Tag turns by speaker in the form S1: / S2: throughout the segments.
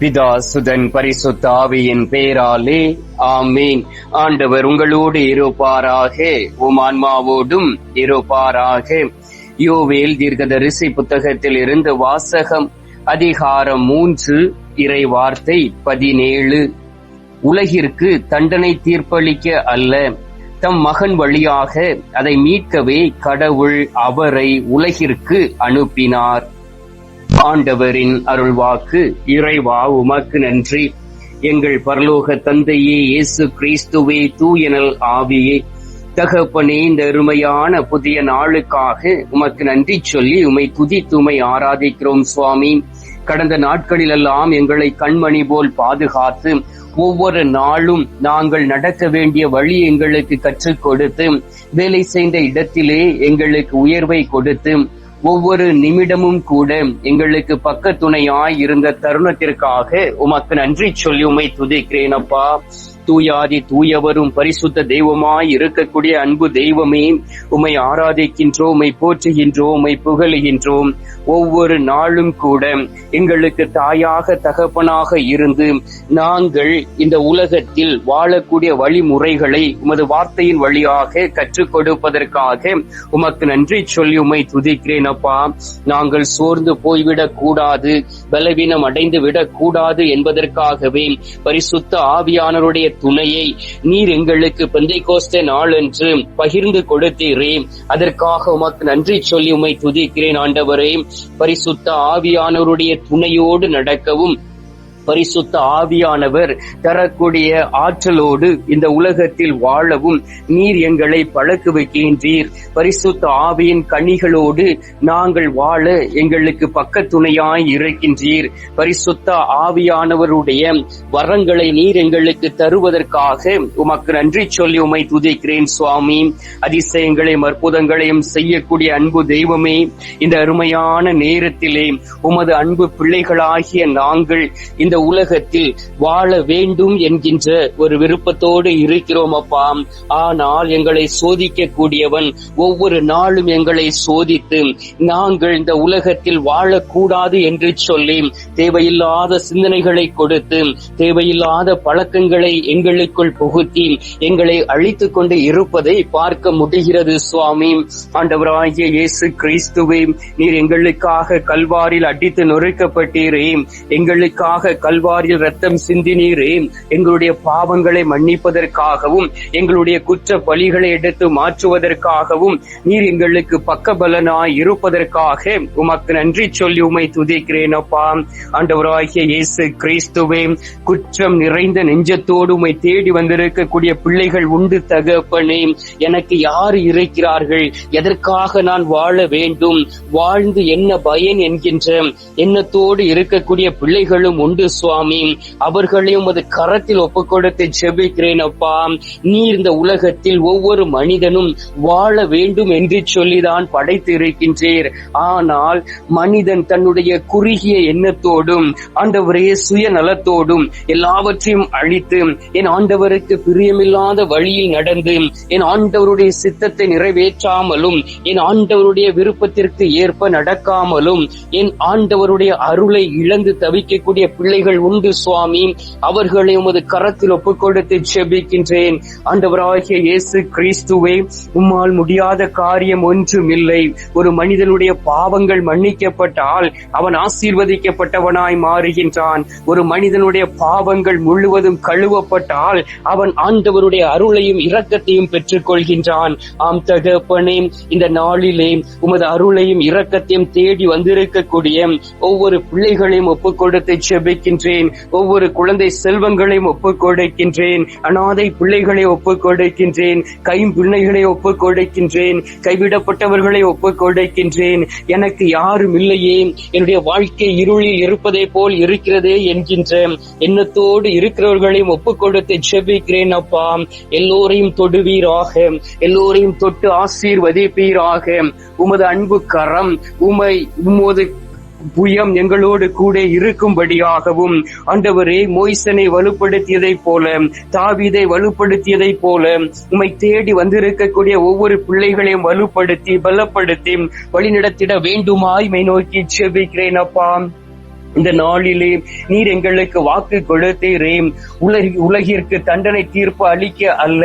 S1: பிதா சுதன் பரிசுத்த ஆவியின் பேராலே ஆமீன். ஆண்டவர் உங்களோடு இருப்பாராக உம் ஆன்மாவோடும் இருப்பாராக. யோவேல் தீர்க்கதரிசி புத்தகத்தில் இருந்து வாசகம் அதிகாரம் மூன்று இறை வார்த்தை பதினேழு. உலகிற்கு தண்டனை தீர்ப்பளிக்க அல்ல தம் மகன் வழியாக அதை மீட்கவே கடவுள் அவரை உலகிற்கு அனுப்பினார். ஆண்டவரின் அருள்வாக்கு இறைவா உமக்கு நன்றி. எங்கள் பரலோக தந்தையே இயேசு கிறிஸ்துவே தூயனல் ஆவியே. தகப்பனே இந்த அருமையான புதிய நாளுக்காக உமக்கு நன்றி சொல்லி உமை துதித்து உமை ஆராதிக்கிறோம் சுவாமி. கடந்த நாட்களிலெல்லாம் எங்களை கண்மணி போல் பாதுகாத்து ஒவ்வொரு நாளும் நாங்கள் நடக்க வேண்டிய வழி எங்களுக்கு கற்றுக் கொடுத்து வேலை செய்த இடத்திலே எங்களுக்கு உயர்வை கொடுத்து ஒவ்வொரு நிமிடமும் கூட எங்களுக்கு பக்க துணையாய் இருந்த தருணத்திற்காக உமக்கு நன்றி சொல்லி உமை துதிக்கிறேன் அப்பா. தூயாதி தூயவரும் பரிசுத்த தெய்வமாய் இருக்கக்கூடிய அன்பு தெய்வமே உமை ஆராதிக்கின்றோம் உமை போற்றுகின்றோம் உமை புகழுகின்றோம். ஒவ்வொரு நாளும் கூட எங்களுக்கு தாயாக தகப்பனாக இருந்து நாங்கள் இந்த உலகத்தில் வாழக்கூடிய வழிமுறைகளை உமது வார்த்தையின் வழியாக கற்றுக் கொடுப்பதற்காக உமக்கு நன்றி சொல்லி உமை துதிக்கிறேன் அப்பா. நாங்கள் சோர்ந்து போய்விடக் கூடாது பலவீனம் அடைந்து விடக் கூடாது என்பதற்காகவே பரிசுத்த ஆவியானருடைய துணையை நீர் எங்களுக்கு பந்தை கோஸ்த நாளன்று பகிர்ந்து கொடுத்தீரே. அதற்காக உமக்கு நன்றி சொல்லி உமை துதிக்கிறேன் ஆண்டவரே. பரிசுத்த ஆவியானவருடைய துணையோடு நடக்கவும் பரிசுத்த ஆவியானவர் தரக்கூடிய ஆற்றலோடு இந்த உலகத்தில் வாழவும் நீர் எங்களை பழக்கு வைக்கின்றீர். பரிசுத்த ஆவியின் கனிகளோடு நாங்கள் வாழ எங்களுக்கு பக்கத்துணையாய் இருக்கின்றீர். பரிசுத்த ஆவியானவருடைய வரங்களை நீர் எங்களுக்கு தருவதற்காக உமக்கு நன்றி சொல்லி உமை துதிக்கிறேன் சுவாமி. அதிசயங்களையும் அற்புதங்களையும் செய்யக்கூடிய அன்பு தெய்வமே இந்த அருமையான நேரத்திலே உமது அன்பு பிள்ளைகளாகிய நாங்கள் இந்த இந்த உலகத்தில் வாழ வேண்டும் என்கின்ற ஒரு விருப்பத்தோடு இருக்கிறோம் அப்பா. ஆனால் எங்களை சோதிக்க கூடியவன் ஒவ்வொரு நாளும் எங்களை சோதித்து நாங்கள் இந்த உலகத்தில் வாழக்கூடாது என்று சொல்லி தேவையில்லாத சிந்தனைகளை கொடுத்து தேவையில்லாத பழக்கங்களை எங்களுக்குள் புகுத்தி எங்களை அழித்துக் கொண்டு இருப்பதை பார்க்க முடிகிறது சுவாமி. ஆண்டவராகிய இயேசு கிறிஸ்துவே நீர் எங்களுக்காக கல்வாரில் அடித்து நொறுக்கப்பட்டீரே. எங்களுக்காக கல்வாரியில் ரத்தம் சிந்தினீரே எங்களுடைய பாவங்களை மன்னிப்பதற்காகவும் எங்களுடைய குற்ற பலிகளை எடுத்து மாற்றுவதற்காகவும் நீர் எங்களுக்கு பக்கபலனாய் இருப்பதற்காக உமக்கு நன்றி சொல்லி உமை துதிக்கிறேன் அப்பா. ஆண்டவராகிய இயேசு கிறிஸ்துவே குற்றம் நிறைந்த நெஞ்சத்தோடு உமை தேடி வந்திருக்கக்கூடிய பிள்ளைகள் உண்டு தகப்பனே. எனக்கு யார் இருக்கிறார்கள்? எதற்காக நான் வாழ வேண்டும்? வாழ்ந்து என்ன பயன் என்கின்ற எண்ணத்தோடு இருக்கக்கூடிய பிள்ளைகளும் உண்டு சுவாமி அவர்களையும் அது கரத்தில் ஒப்பு கொடுத்து ஜெபிக்கிறேன் அப்பா. நீ இந்த உலகத்தில் ஒவ்வொரு மனிதனும் வாழ வேண்டும் என்று சொல்லிதான் படைத்து இருக்கின்றீர் ஆனால் மனிதன் தன்னுடைய குறுகிய எண்ணத்தோடும் ஆண்டவரே சுய நலத்தோடும் எல்லாவற்றையும் அழித்து என் ஆண்டவருக்கு பிரியமில்லாத வழியில் நடந்து என் ஆண்டவருடைய சித்தத்தை நிறைவேற்றாமலும் என் ஆண்டவருடைய விருப்பத்திற்கு ஏற்ப நடக்காமலும் என் ஆண்டவருடைய அருளை இழந்து தவிக்கக்கூடிய பிள்ளை பிள்ளைகள் உண்டு சுவாமி. அவர்களை உமது கரத்தில் ஒப்புக் கொடுத்து செபிக்கின்றேன் ஆண்டவராகிய இயேசு கிறிஸ்துவை உம்மால் முடியாத காரியம் ஒன்றும் இல்லை ஒரு மனிதனுடைய பாவங்கள் மன்னிக்கப்பட்டால் அவன் ஆசீர்வதிக்கப்பட்டவனாய் மாறுகின்றான். ஒரு மனிதனுடைய பாவங்கள் முழுவதும் கழுவப்பட்டால் அவன் ஆண்டவருடைய அருளையும் இரக்கத்தையும் பெற்றுக் கொள்கின்றான் ஆம் தகப்பனே இந்த நாளிலே உமது அருளையும் இரக்கத்தையும் தேடி வந்திருக்கக்கூடிய ஒவ்வொரு பிள்ளைகளையும் ஒப்புக் கொடுத்து செபிக்கின்றேன் ஒவ்வொரு குழந்தை செல்வங்களையும் ஒப்புக் கொடுக்கின்றேன் அனாதை பிள்ளைகளை ஒப்புக் கொடுக்கின்றேன் கைம்பிள்ளைகளை ஒப்புக் கொடுக்கின்றேன் கைவிடப்பட்டவர்களை ஒப்புக் கொடுக்கின்றேன் எனக்கு யாரும் இல்லையே. என்னுடைய வாழ்க்கை இருளில் இருப்பதை போல் இருக்கிறதே என்கின்ற எண்ணத்தோடு இருக்கிறவர்களையும் ஒப்புக் கொடுத்து செபிக்கிறேன் அப்பா. எல்லோரையும் தொடுவீராக. எல்லோரையும் தொட்டு ஆசீர்வதிப்பீராக. உமது அன்பு கரம். உமை உமது புயம் எங்களோடு கூட இருக்கும்படியாகவும் ஆண்டவரே மோய்சனை வலுப்படுத்தியதைப் போல தாவீதை வலுப்படுத்தியதைப் போல உம்மை தேடி வந்திருக்கக்கூடிய ஒவ்வொரு பிள்ளைகளையும் வலுப்படுத்தி பலப்படுத்தி வழிநடத்திட வேண்டுமாய் மை நோக்கி செபிக்கிறேன் அப்பா. இந்த நாளிலே நீர் எங்களுக்கு வாக்கு கொடுத்தீரே. உலகி உலகிற்கு தண்டனை தீர்ப்பு அளிக்க அல்ல.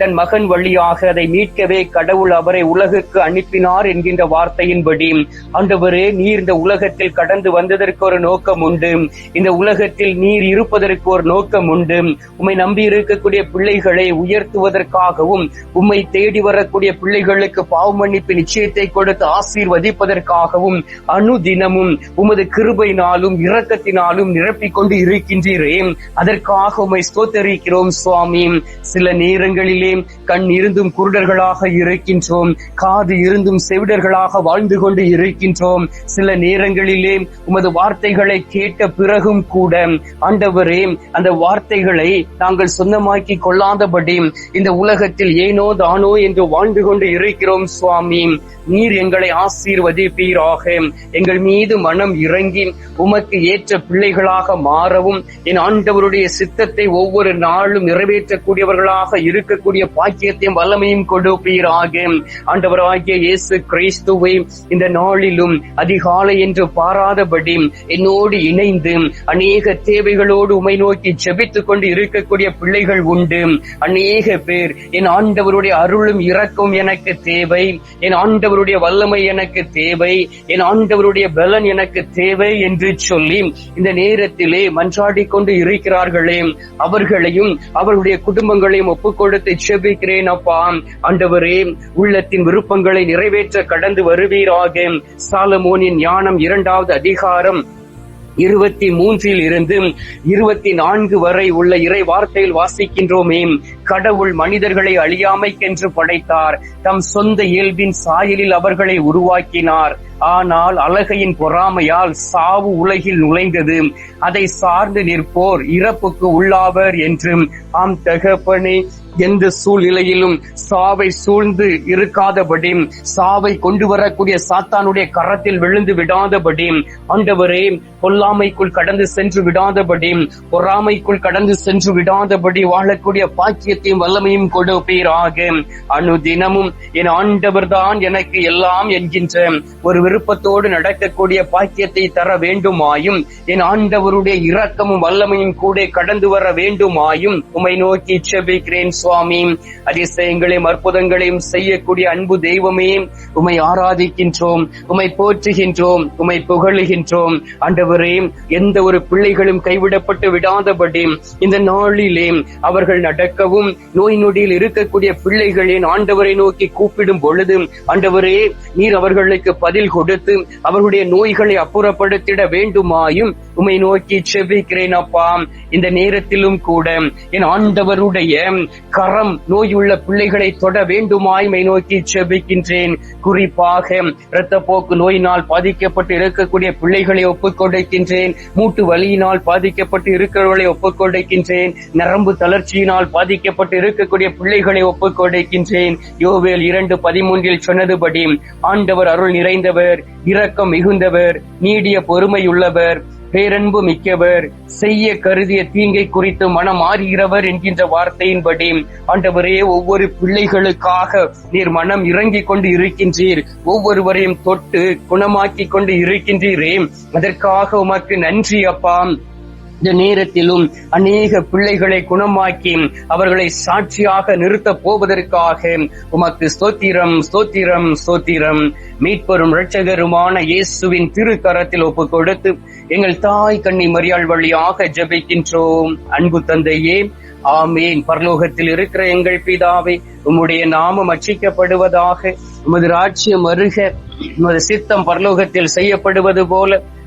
S1: தன் மகன் வழியாக அதை மீட்கவே கடவுள் அவரை உலகுக்கு அனுப்பினார் என்கின்ற வார்த்தையின்படி. ஆண்டவரே நீர் இந்த உலகத்தில் கடந்து வந்ததற்கு ஒரு நோக்கம் உண்டு. இந்த உலகத்தில் நீர் இருப்பதற்கு ஒரு நோக்கம் உண்டு. உம்மை நம்பி இருக்கக்கூடிய பிள்ளைகளை உயர்த்துவதற்காகவும் உம்மை தேடி வரக்கூடிய பிள்ளைகளுக்கு பாவ மன்னிப்பு நிச்சயத்தை கொடுத்து ஆசீர்வதிப்பதற்காகவும் அனுதினமும் உமது கிருபையினாலும் இரக்கத்தினாலும் நிரப்பிக் கொண்டு இருக்கின்றீரே அதற்காக உமை ஸ்தோத்தரிக்கிறோம் சுவாமி. சில நேரங்களிலே கண் இருந்தும் குருடர்களாக இருக்கின்றோம். காது இருந்தும் செவிடர்களாக வாழ்ந்து கொண்டு இருக்கின்றோம். சில நேரங்களிலே உமது வார்த்தைகளை கேட்ட பிறகும் கூட ஆண்டவரே அந்த வார்த்தைகளை நாங்கள் சொந்தமாக்கி கொள்ளாதபடி இந்த உலகத்தில் ஏனோ தானோ என்று வாழ்ந்து கொண்டு இருக்கிறோம் சுவாமி. நீர் எங்களை ஆசீர்வதிப்பீராக. எங்கள் மீது மனம் இறங்கி உமது தமக்கு ஏற்ற பிள்ளைகளாக மாறவும் என் ஆண்டவருடைய சித்தத்தை ஒவ்வொரு நாளும் நிறைவேற்றக்கூடியவர்களாக இருக்கக்கூடிய பாக்கியத்தையும் வல்லமையும் கொடுப்பீராக. ஆண்டவராகிய இயேசு கிறிஸ்துவை இந்த நாளிலும் அதிகாலை என்று பாராதபடி என்னோடு இணைந்து அநேக தேவைகளோடு உமை நோக்கி ஜெபித்துக் கொண்டு இருக்கக்கூடிய பிள்ளைகள் உண்டு. அநேக பேர் என் ஆண்டவருடைய அருளும் இறக்கும் எனக்கு தேவை. என் ஆண்டவருடைய வல்லமை எனக்கு தேவை. என் ஆண்டவருடைய பலன் எனக்கு தேவை என்று சொல்லி இந்த நேரத்திலே மன்றாடி கொண்டு இருக்கிறார்களே அவர்களையும் அவர்களுடைய குடும்பங்களையும் ஒப்புக்கொடுத்து செபிக்கிறேன் அப்பா. ஆண்டவரே உள்ளத்தின் விருப்பங்களை நிறைவேற்ற கடந்து வருவீராக. சாலமோனின் ஞானம் இரண்டாவது அதிகாரம் இருபத்தி மூன்றில் இருந்து இருபத்தி நான்கு வரை உள்ள இறை வார்த்தையில் வாசிக்கின்றோமே. கடவுள் மனிதர்களை அழியாமைக்கென்று படைத்தார். தம் சொந்த இயல்பின் சாயலில் அவர்களை உருவாக்கினார். ஆனால் அழகையின் பொறாமையால் சாவு உலகில் நுழைந்தது. அதை சார்ந்து நிற்போர் இறப்புக்கு உள்ளாவர் என்றும் ஆம் தகப்பனே எந்த சூழ்நிலையிலும் சாவை சூழ்ந்து இருக்காதபடி சாவை கொண்டு வரக்கூடிய சாத்தானுடைய கரத்தில் விழுந்து விடாதபடி ஆண்டவரே பொல்லாமைக்குள் கடந்து சென்று விடாதபடி பொறாமைக்குள் கடந்து சென்று விடாதபடி வாழக்கூடிய பாக்கியத்தையும் வல்லமையும் கொடுப்பீராக அனுதினமும் என் ஆண்டவர் தான் எனக்கு எல்லாம் என்கின்ற ஒரு விருப்பத்தோடு நடக்கக்கூடிய பாக்கியத்தை தர வேண்டுமாயும் என் ஆண்டவருடைய இரக்கமும் வல்லமையும் கூட கடந்து வர வேண்டுமாயும் உமை நோக்கி செபிக்கிறேன் சுவாமி. அதிசயங்களையும் அற்புதங்களையும் செய்யக்கூடிய அன்பு தெய்வமே உமை ஆராதிக்கின்றோம் உமை போற்றுகின்றோம் உமை புகழுகின்றோம். ஆண்டவரே எந்த ஒரு பிள்ளைகளும் கைவிடப்பட்டு விடாதபடி இந்த நாளிலே அவர்கள் நடக்கவும் நோய் நொடியில் இருக்கக்கூடிய பிள்ளைகளின் ஆண்டவரை நோக்கி கூப்பிடும் பொழுது ஆண்டவரே நீர் அவர்களுக்கு பதில் கொடுத்து அவர்களுடைய நோய்களை அப்புறப்படுத்திட வேண்டுமாயும் உமை நோக்கி செபிக்கிறேன் அப்பா. இந்த நேரத்திலும் கூட என் ஆண்டவருடைய கரம் நோயுள்ள பிள்ளைகளை தொட வேண்டுமாய் மை நோக்கி செபிக்கின்றேன். குறிப்பாக இரத்த போக்கு நோயினால் பாதிக்கப்பட்டு இருக்கக்கூடிய பிள்ளைகளை ஒப்புக்கொடுக்கின்றேன் மூட்டு வலியினால் பாதிக்கப்பட்டு இருக்கிறவர்களை ஒப்புக்கொடுக்கின்றேன் நரம்பு தளர்ச்சியினால் பாதிக்கப்பட்டு இருக்கக்கூடிய பிள்ளைகளை ஒப்புக்கொடுக்கின்றேன் யோவேல் இரண்டு பதிமூன்றில் சொன்னதுபடி ஆண்டவர் அருள் நிறைந்தவர் இரக்கம் மிகுந்தவர் நீடிய பொறுமையுள்ளவர். பேரன்பு மிக்கவர் செய்ய கருதிய தீங்கை குறித்து மனம் மாறுகிறவர் என்கின்ற வார்த்தையின்படி ஆண்டவரே ஒவ்வொரு பிள்ளைகளுக்காக நீர் மனம் இறங்கிக் கொண்டு இருக்கின்றீர். ஒவ்வொருவரையும் தொட்டு குணமாக்கி கொண்டு இருக்கின்றீரே. அதற்காக உமக்கு நன்றி அப்பா. இந்த நேரத்திலும் அநேக பிள்ளைகளை குணமாக்கி அவர்களை சாட்சியாக நிறுத்தப் போவதற்காக உமக்கு ஸ்தோத்திரம் ஸ்தோத்திரம் ஸ்தோத்திரம். மீட்பெரும் இரட்சகருமான இயேசுவின் திருக்கரத்தில் ஒப்புக் கொடுத்து எங்கள் தாய் கண்ணி மரியாள் வழியாக ஜெபிக்கின்றோம். அன்பு தந்தையே ஆமேன். பரலோகத்தில் இருக்கிற எங்கள் பிதாவை உம்முடைய நாமம் அச்சிக்கப்படுவதாக உமது ராஜ்யம் அருக உமது சித்தம் பரலோகத்தில் செய்யப்படுவது போல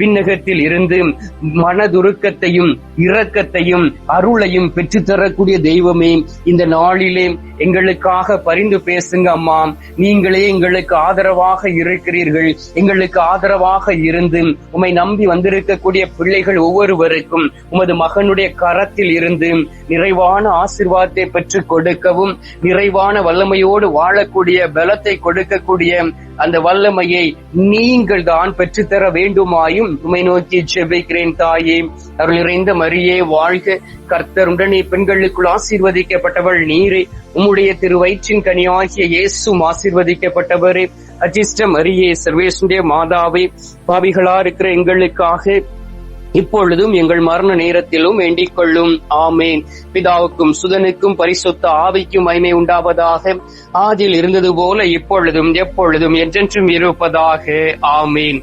S1: விண்ணகத்தில் இருந்து மனதுருக்கத்தையும் இரக்கத்தையும் அருளையும் பெற்றுத்தரக்கூடிய தெய்வமே இந்த நாளிலே எங்களுக்காக பரிந்து பேசுங்க அம்மா. நீங்களே எங்களுக்கு ஆதரவாக இருக்கிறீர்கள். எங்களுக்கு ஆதரவாக இருந்து உம்மை நம்பி வந்திருக்கக்கூடிய பிள்ளைகள் ஒவ்வொருவருக்கும் உமது மகனுடைய கரத்தில் இருந்து நிறைவான ஆசிர்வாதத்தை பெற்றுக் கொடுக்கவும் நிறைவான வல்லமையோடு வாழக்கூடிய பலத்தை கொடுக்கக்கூடிய அந்த வல்லமையை நீங்கள் தான் பெற்றுத்தர வேண்டுமாயும் உமை நோக்கி செபிக்கிறேன் தாயே. அருள் நிறைந்த மரியே வாழ்க. கர்த்தர் உடனே பெண்களுக்குள் ஆசீர்வதிக்கப்பட்டவள் நீரே. உம்முடைய திரு வயிற்றின் கனியாகிய இயேசும் ஆசீர்வதிக்கப்பட்டவரே. அஜிஷ்ட மரியே சர்வேசுடைய மாதாவே. பாவிகளா இருக்கிற எங்களுக்காக இப்பொழுதும் எங்கள் மரண நேரத்திலும் வேண்டிக் கொள்ளும். ஆமேன். பிதாவுக்கும் சுதனுக்கும் பரிசுத்த ஆவிக்கும் மைமை உண்டாவதாக. ஆதில் இருந்தது போல இப்பொழுதும் எப்பொழுதும் என்றென்றும் இருப்பதாக. ஆமேன்.